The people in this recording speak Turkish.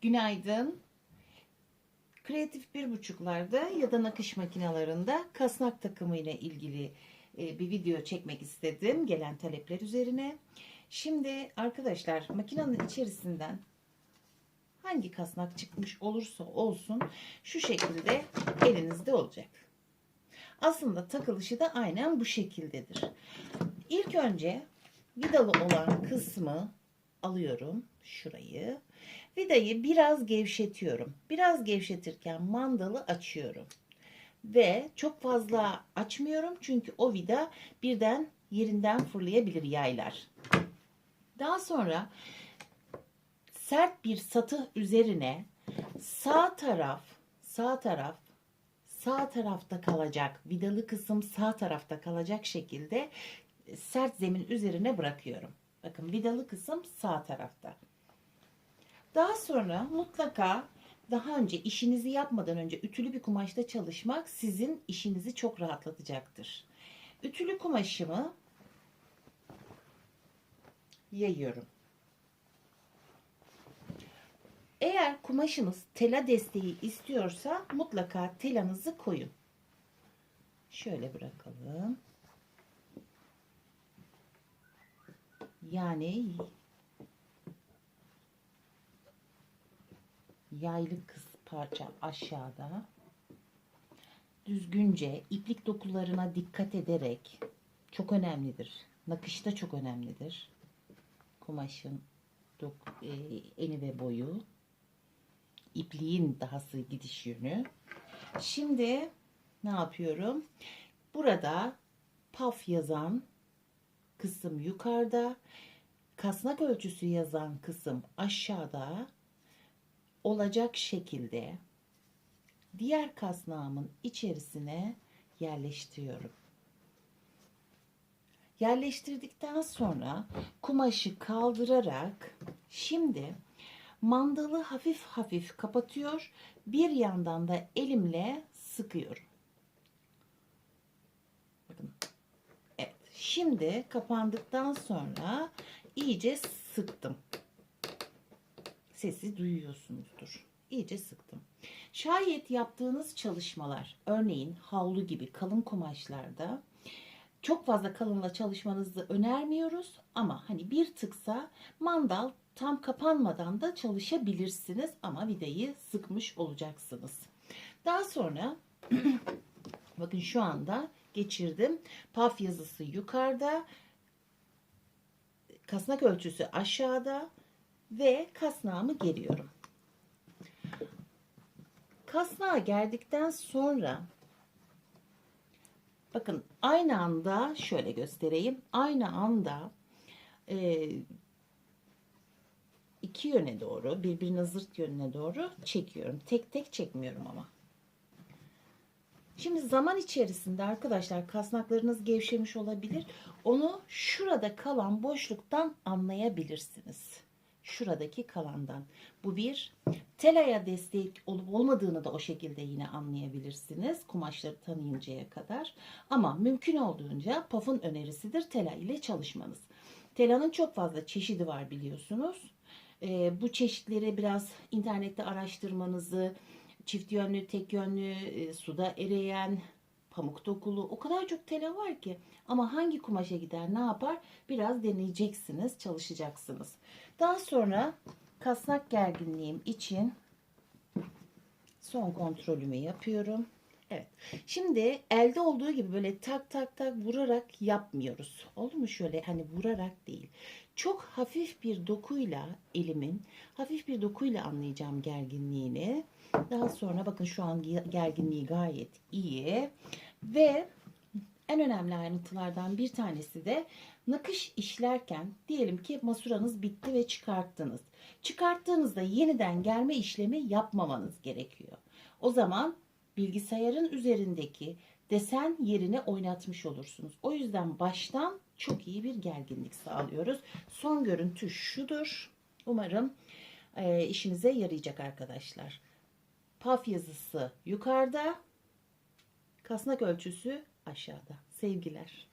Günaydın. Kreatif bir buçuklarda ya da nakış makinalarında kasnak takımı ile ilgili e, bir video çekmek istedim gelen talepler üzerine. Şimdi arkadaşlar makinenin içerisinden hangi kasnak çıkmış olursa olsun şu şekilde elinizde olacak. Aslında takılışı da aynen bu şekildedir. İlk önce vidalı olan kısmı alıyorum şurayı. Vidayı biraz gevşetiyorum. Biraz gevşetirken mandalı açıyorum. Ve çok fazla açmıyorum çünkü o vida birden yerinden fırlayabilir yaylar. Daha sonra sert bir satı üzerine sağ taraf sağ taraf sağ tarafta kalacak vidalı kısım sağ tarafta kalacak şekilde sert zemin üzerine bırakıyorum. Bakın vidalı kısım sağ tarafta. Daha sonra mutlaka daha önce işinizi yapmadan önce ütülü bir kumaşta çalışmak sizin işinizi çok rahatlatacaktır. Ütülü kumaşımı yayıyorum. Eğer kumaşınız tela desteği istiyorsa mutlaka telanızı koyun. Şöyle bırakalım. Yani yaylı kız parça aşağıda. Düzgünce iplik dokularına dikkat ederek çok önemlidir. Nakışta çok önemlidir. Kumaşın dok, e, eni ve boyu. ipliğin dahası gidiş yönü. Şimdi ne yapıyorum? Burada paf yazan kısım yukarıda, kasnak ölçüsü yazan kısım aşağıda olacak şekilde diğer kasnağımın içerisine yerleştiriyorum. Yerleştirdikten sonra kumaşı kaldırarak şimdi mandalı hafif hafif kapatıyor. Bir yandan da elimle sıkıyorum. Bakın. Evet. Şimdi kapandıktan sonra iyice sıktım. Sesi duyuyorsunuzdur. İyice sıktım. Şayet yaptığınız çalışmalar örneğin havlu gibi kalın kumaşlarda çok fazla kalınla çalışmanızı önermiyoruz ama hani bir tıksa mandal tam kapanmadan da çalışabilirsiniz ama vidayı sıkmış olacaksınız. Daha sonra bakın şu anda geçirdim. Paf yazısı yukarıda. Kasnak ölçüsü aşağıda ve kasnağımı geriyorum. Kasnağa geldikten sonra bakın aynı anda şöyle göstereyim. Aynı anda e, iki yöne doğru birbirine zırt yönüne doğru çekiyorum. Tek tek çekmiyorum ama. Şimdi zaman içerisinde arkadaşlar kasnaklarınız gevşemiş olabilir. Onu şurada kalan boşluktan anlayabilirsiniz. Şuradaki kalandan. Bu bir. Telaya destek olup olmadığını da o şekilde yine anlayabilirsiniz. Kumaşları tanıyıncaya kadar. Ama mümkün olduğunca PAF'ın önerisidir tela ile çalışmanız. Telanın çok fazla çeşidi var biliyorsunuz. Ee, bu çeşitleri biraz internette araştırmanızı, çift yönlü, tek yönlü, e, suda eriyen, pamuk dokulu o kadar çok tela var ki. Ama hangi kumaşa gider ne yapar biraz deneyeceksiniz, çalışacaksınız. Daha sonra kasnak gerginliğim için son kontrolümü yapıyorum. Evet. Şimdi elde olduğu gibi böyle tak tak tak vurarak yapmıyoruz. Oldu mu şöyle hani vurarak değil. Çok hafif bir dokuyla elimin hafif bir dokuyla anlayacağım gerginliğini. Daha sonra bakın şu an gerginliği gayet iyi. Ve en önemli ayrıntılardan bir tanesi de nakış işlerken diyelim ki masuranız bitti ve çıkarttınız. Çıkarttığınızda yeniden germe işlemi yapmamanız gerekiyor. O zaman bilgisayarın üzerindeki desen yerine oynatmış olursunuz. O yüzden baştan çok iyi bir gerginlik sağlıyoruz. Son görüntü şudur. Umarım e, işinize yarayacak arkadaşlar. Paf yazısı yukarıda, kasnak ölçüsü aşağıda. Sevgiler.